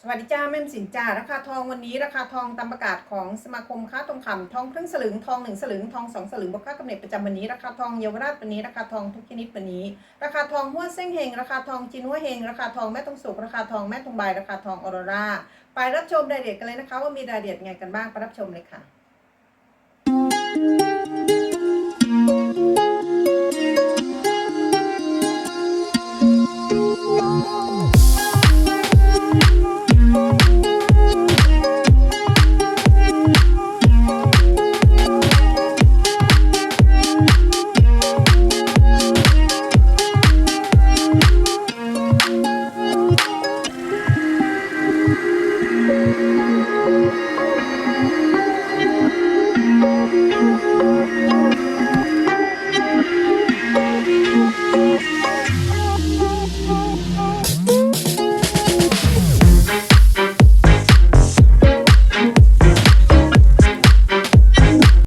สวัสดีจ้าแม่มสินจ้าราคาทองวันนี้ราคาทองตามประกาศของสมาคมค้าทองคำ ทองครึ่งสลึงทองหนึ่งสลึงทองสองสลึงบวกค่ากำเนิดประจำวันนี้ราคาทองเยาวราชวันนี้ราคาทองทุกชนิดวันนี้ ราคาทองหัวเส้นเฮงราคาทองจินหัวเฮงราคาทองแม่ทองสุกราคาทองแม่ทองใบราคาทองออโรราไปรับชมรายละเอียดกันเลยนะคะ ว่ามีรายละเอียดไงกันบ้างไปรับชมเลยค่ะ